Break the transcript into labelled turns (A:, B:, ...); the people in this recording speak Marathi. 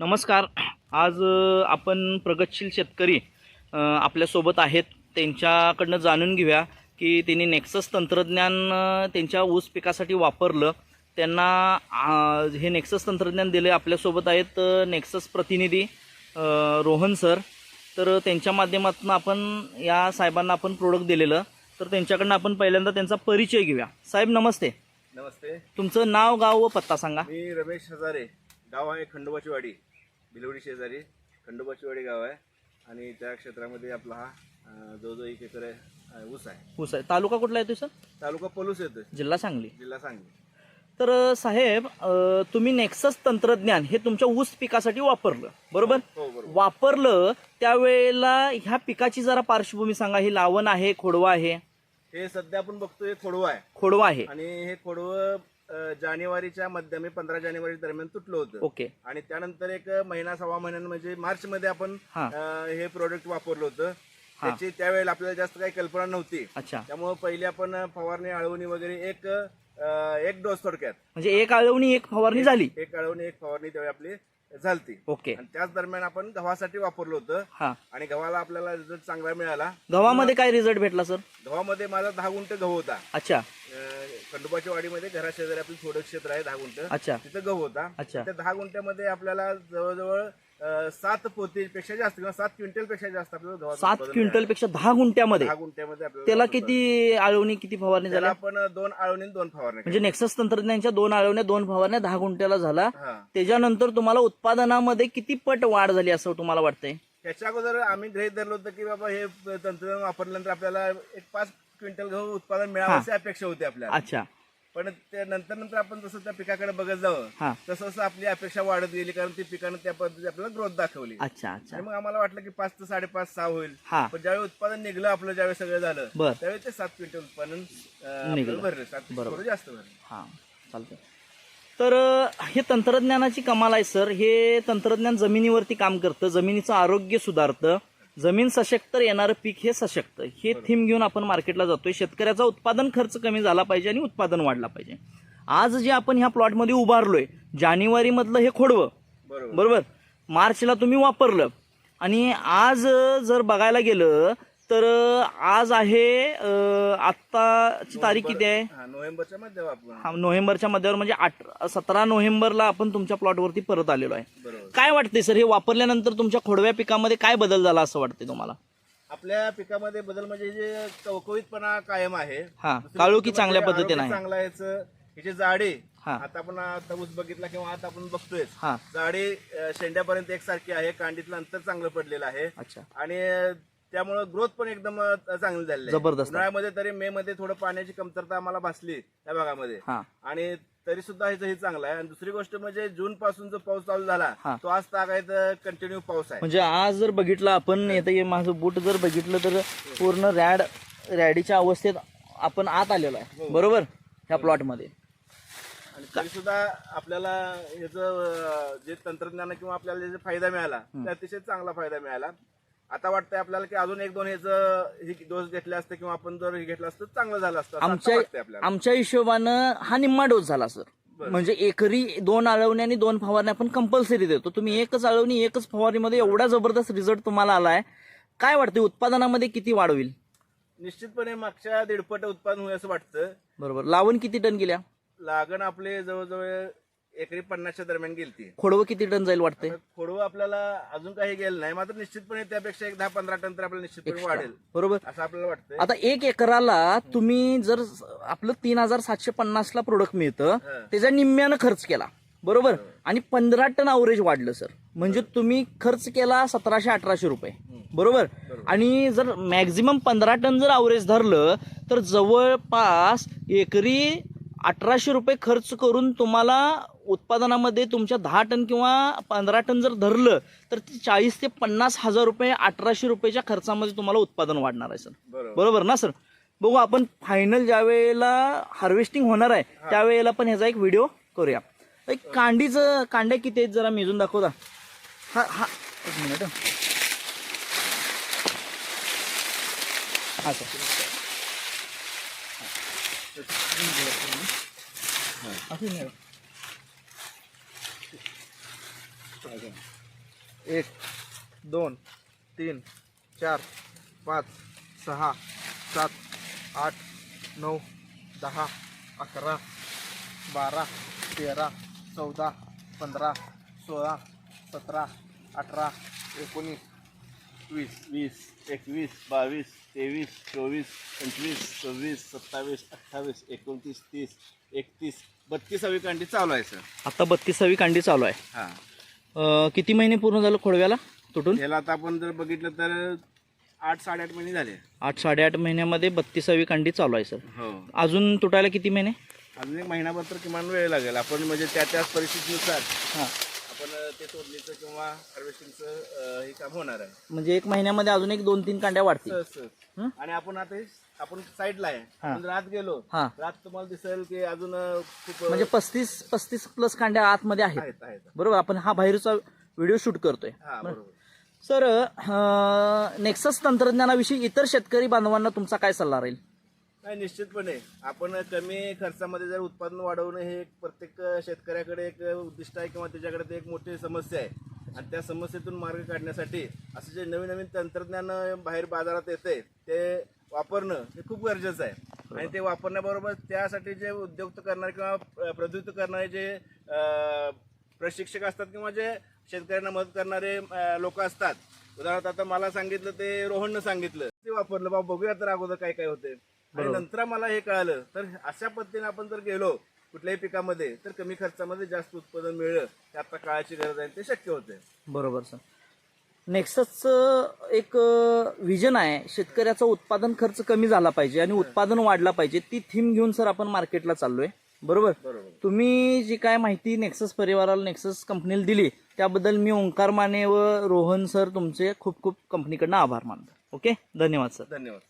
A: नमस्कार. आज आपण प्रगतशील शेतकरी आपल्यासोबत आहेत. त्यांच्याकडनं जाणून घेऊया की त्यांनी नेक्सस तंत्रज्ञान त्यांच्या ऊस पिकासाठी वापरलं. त्यांना हे नेक्सस तंत्रज्ञान दिले आपल्यासोबत आहेत नेक्सस प्रतिनिधी रोहन सर. तर त्यांच्या माध्यमातून आपण या साहेबांना आपण प्रोडक्ट दिलेलं. तर त्यांच्याकडनं आपण पहिल्यांदा त्यांचा परिचय घेऊया. साहेब नमस्ते.
B: नमस्ते.
A: तुमचं नाव गाव व पत्ता सांगा.
B: मी रमेश हजारे. गाव आहे खंडोबाची वाडी बिलवडी शेजारी. खंडोबाची वाडी गाव आहे. आणि त्या क्षेत्रामध्ये आपला हा जवळजवळ एक एकर आहे, अं, ऊस आहे.
A: ऊस आहे. तालुका कुठला आहे सर?
B: तालुका पलूस येतोय.
A: जिल्हा सांगली.
B: जिल्हा सांगली.
A: तर अ, साहेब अ, तुम्ही नेक्सस तंत्रज्ञान हे तुमच्या ऊस पिकासाठी वापरलं बरोबर?
B: हो बरोबर.
A: वापरलं त्यावेळेला ह्या पिकाची जरा पार्श्वभूमी सांगा. ही लावण आहे खोडवा आहे?
B: हे सध्या आपण बघतोय खोडवं आहे.
A: खोडवा आहे.
B: आणि हे खोडवं जानेवारीच्या मध्यमी पंधरा जानेवारी दरम्यान तुटलं होतं.
A: ओके.
B: आणि त्यानंतर एक महिना सव्वा महिन्यानं म्हणजे मार्च मध्ये आपण
A: हा.
B: अं, हे प्रोडक्ट वापरलं होतं. त्याची त्यावेळेला आपल्याला जास्त काही कल्पना नव्हती.
A: अच्छा.
B: त्यामुळे पहिले आपण फवारणी अळवणी वगैरे एक अं, एक डोस थोडक्यात.
A: म्हणजे एक आळवणी एक फवारणी झाली.
B: एक अळवणी एक फवारणी त्यावेळी आपली झालती.
A: ओके.
B: आणि त्याच दरम्यान आपण गव्हासाठी वापरलं होतं.
A: हा.
B: आणि गव्हाला आपल्याला रिझल्ट चांगला मिळाला.
A: गव्हामध्ये काय रिझल्ट भेटला सर
B: गव्हामध्ये माझा दहा गुंठ गहू होता.
A: अच्छा.
B: अं, खंडोबाच्या वाडीमध्ये घराशेजारी आपलं थोडं क्षेत्र आहे दहा गुंठ.
A: अच्छा.
B: तिथं गहू होता.
A: अच्छा.
B: त्या दहा गुंठ्यामध्ये आपल्याला जवळजवळ अं, सात पोतीपेक्षा जास्त किंवा सात क्विंटलपेक्षा जास्त आपल्याला गव्हाचं
A: सात
B: उत्पादन
A: क्विंटलपेक्षा दहा गुंठ्यामध्ये.
B: दहा गुंठ्यामध्ये आपल्याला
A: त्याला
B: उत्पादन.
A: किती आळवणी किती फवारणी
B: त्याला
A: झाल्या?
B: आपण दोन आळवणी दोन फवारण्या
A: म्हणजे नेक्सस तंत्रज्ञानच्या दोन आळवण्या दोन फवारण्या दहा गुंठ्याला झाला
B: केल्या. हा.
A: त्याच्यानंतर तुम्हाला उत्पादनामध्ये किती पट वाढ झाली असं तुम्हाला वाटतंय?
B: त्याच्या अगोदर आम्ही गृहित धरलं होतं की बाबा हे तंत्रज्ञान वापरल्यानंतर आपल्याला एक पाच क्विंटल गहू उत्पादन मिळावं अशी अपेक्षा होती आपल्याला.
A: अच्छा.
B: पण ते नंतर नंतर आपण जसं त्या पिकाकडे बघत जावं
A: हा.
B: तसं तसं आपली अपेक्षा वाढत गेली कारण ती पिकानं त्या पद्धती आपल्याला ग्रोथ दाखवली.
A: अच्छा अच्छा.
B: आणि मग आम्हाला वाटलं की पाच ते साडेपाच सहा होईल.
A: हा.
B: पण ज्यावेळी उत्पादन निघलं आपलं ज्यावेळी सगळं झालं त्यावेळी ते सात क्विंटल उत्पादन भरलं. सात थोडं जास्त भरलं.
A: हा चालतंय. तर हे तंत्रज्ञानाची कमाल आहे सर. हे तंत्रज्ञान जमिनीवरती काम करतं. जमिनीचं आरोग्य सुधारतं. जमीन सशक्त येणारं पीक हे सशक्त. हे थीम घेऊन आपण मार्केटला जातोय. शेतकऱ्याचा उत्पादन खर्च कमी झाला पाहिजे आणि उत्पादन वाढला पाहिजे. आज जे आपण ह्या प्लॉटमध्ये उभारलोय जानेवारी मधलं हे खोडवं.
B: बरोबर?
A: मार्चला तुम्ही वापरलं. आणि आज जर बघायला गेलं तर आज आहे आत्ताची तारीख किती आहे?
B: हा नोव्हेंबरच्या मध्ये आपण
A: हा नोव्हेंबरच्या मध्यावर म्हणजे आठ सतरा नोव्हेंबरला आपण तुमच्या प्लॉटवरती परत आलेलो आहे. काय वाटतंय सर? हे वापरल्यानंतर तुमच्या खोडव्या पिकामध्ये काय बदल झाला असं वाटतंय तुम्हाला?
B: आपल्या पिकामध्ये बदल म्हणजे जे कवकवीतपणा कायम आहे.
A: हा काळोखी चांगल्या पद्धतीने
B: चांगला याचं. ह्याचे जाडे
A: हा.
B: आता आपण आता ऊस बघितला किंवा आता आपण बघतोय
A: हा.
B: जाडे शेंड्यापर्यंत एकसारखी आहे कांडीतलं अंतर चांगलं पडलेलं आहे.
A: अच्छा.
B: आणि त्यामुळे ग्रोथ पण एकदम चांगली आहे.
A: जबरदस्त.
B: उन्हाळ्यामध्ये तरी मे मध्ये थोडं पाण्याची कमतरता आम्हाला भासली त्या भागामध्ये.
A: हा.
B: आणि तरी सुद्धा ह्याचं हे चांगलं आहे. आणि दुसरी गोष्ट म्हणजे जून पासून जो पाऊस चालू झाला
A: हा.
B: तो आज तागायत कंटिन्यू पाऊस आहे.
A: म्हणजे आज जर बघितलं आपण येतं हे माझं बूट जर बघितलं तर पूर्ण रॅड रॅडीच्या अवस्थेत आपण आत आलेलो आहे. बरोबर? ह्या प्लॉटमध्ये
B: आणि तरी सुद्धा आपल्याला ह्याचं अं, जे तंत्रज्ञान किंवा आपल्याला जे फायदा मिळाला ते अतिशय चांगला फायदा मिळाला. आता वाटतंय आपल्याला की अजून एक दोन ह्याचं हे डोस घेतले असते किंवा आपण जर हे घेतलं असतं चांगलं झालं असतं. असं आता
A: आमच्या
B: वाटतंय आपल्याला.
A: आमच्या हिशोबानं हा निम्मा डोस झाला सर.
B: बरं.
A: म्हणजे एकरी दोन आळवणी आणि दोन फवारण्या आपण कंपल्सरी देतो. तुम्ही एकच आळवणी एकच फवारणीमध्ये एवढा जबरदस्त रिझल्ट तुम्हाला आलाय. काय वाटतं उत्पादनामध्ये किती वाढ होईल?
B: निश्चितपणे मागच्या दीडपट उत्पादन होईल असं वाटतं.
A: बरोबर. लावण किती टन गेल्या?
B: लागण आपले जवळजवळ एकरी पन्नासच्या दरम्यान गेलती
A: खोडवं किती टन जाईल वाटतंय?
B: खोडवं आपल्याला अजून काही गेलं नाही. मात्र निश्चितपणे त्यापेक्षा एक दहा पंधरा टन तर आपल्याला निश्चितपणे वाढेल.
A: बरोबर.
B: असं आपल्याला वाटतंय.
A: आता एक एकराला तुम्ही जर आपलं तीन हजार सातशे पन्नास ला प्रोडक्ट मिळतं. त्याच्या निम्म्यानं खर्च केला. बरोबर? आणि पंधरा टन अवरेज वाढलं सर म्हणजे तुम्ही खर्च केला सतराशे अठराशे रुपये. बरोबर? आणि जर मॅक्झिमम पंधरा टन जर अवरेज धरलं तर जवळपास एकरी अठराशे रुपये खर्च करून तुम्हाला उत्पादनामध्ये तुमच्या दहा टन किंवा पंधरा टन जर धरलं तर ते चाळीस ते पन्नास हजार रुपये अठराशे रुपयाच्या खर्चामध्ये तुम्हाला उत्पादन वाढणार आहे सर.
B: बरोबर.
A: ना सर? बघू आपण फायनल ज्या वेळेला हार्वेस्टिंग होणार आहे त्यावेळेला पण ह्याचा एक व्हिडिओ करूया. एक कांडीचं कांड्या किती आहेत जरा मेजून दाखवता. हा हा एक मिनिट हं. सर.
B: एक दोन तीन चार पाच सहा सात आठ नऊ दहा अकरा बारा तेरा चौदा पंधरा सोळा सतरा अठरा एकोणीस. वीस वीस एकवीस बावीस तेवीस चोवीस पंचवीस सव्वीस सत्तावीस अठ्ठावीस एकोणतीस तीस एकतीस बत्तीसावी कांडी चालू आहे सर.
A: आता बत्तीसावी कांडी चालू आहे.
B: हां.
A: अं, किती महिने पूर्ण झालं खोडव्याला तुटून?
B: याला आता आपण जर बघितलं तर आठ साडेआठ महिने झाले.
A: आठ साडेआठ महिन्यामध्ये बत्तीसावी कांडी चालू आहे सर.
B: हो.
A: अजून तुटायला किती महिने?
B: अजून एक महिनाभर तर किमान वेळ लागेल. आपण म्हणजे त्या त्याच परिस्थितीनुसार
A: हां.
B: ते तोडणीचं किंवा हार्वेस्टिंगचं हे काम होणार आहे.
A: म्हणजे एक महिन्यामध्ये अजून एक दोन तीन कांड्या वाढतील.
B: सहज सहज.
A: हं?
B: आणि आपण आता हे- आपण साईडला आहे.
A: हा.
B: आपण रात गेलो.
A: हां.
B: रात तुम्हाला दिसेल की अजून अं, खूप
A: म्हणजे पस्तीस पस्तीस प्लस कांड्या आतमध्ये आहेत.
B: आहेत आहेत.
A: बरोबर? आपण हा बाहेरचा व्हिडिओ शूट करतोय.
B: हा बरोबर.
A: सर नेक्सस तंत्रज्ञानाविषयी इतर शेतकरी बांधवांना तुमचा काय सल्ला राहील?
B: नाही निश्चितपणे. आपण कमी खर्चामध्ये जर उत्पादन वाढवणं हे एक प्रत्येक शेतकऱ्याकडे एक उद्दिष्ट आहे किंवा त्याच्याकडे ते एक मोठी समस्या आहे. आणि त्या समस्येतून मार्ग काढण्यासाठी असं जे नवीन नवीन तंत्रज्ञान बाहेर बाजारात येते ते वापरणं हे खूप गरजेचं आहे. आणि ते वापरण्याबरोबर त्यासाठी जे उद्योग करणारे किंवा प्रवृत्त करणारे जे प्रशिक्षक असतात किंवा जे शेतकऱ्यांना मदत करणारे लोक असतात. उदाहरणार्थ आता मला सांगितलं ते रोहननं सांगितलं. ते वापरलं. बाबा बघूया तर अगोदर काय काय होते आणि नंतर मला हे कळालं तर अशा पद्धतीने आपण जर गेलो कुठल्याही पिकामध्ये तर कमी खर्चामध्ये जास्त उत्पादन मिळलं ते आता काळाची गरज आहे ते शक्य होते.
A: बरोबर सर. नेक्ससचं एक विजन आहे शेतकऱ्याचा उत्पादन खर्च कमी झाला पाहिजे आणि उत्पादन वाढला पाहिजे ती थीम घेऊन सर आपण मार्केटला चाललोय. बरोबर?
B: बरोबर.
A: तुम्ही जी काय माहिती नेक्सस परिवाराला नेक्सस कंपनीला दिली त्याबद्दल मी ओंकार माने व रोहन सर तुमचे खूप खूप कंपनीकडनं आभार मानतो. ओके धन्यवाद सर.
B: धन्यवाद.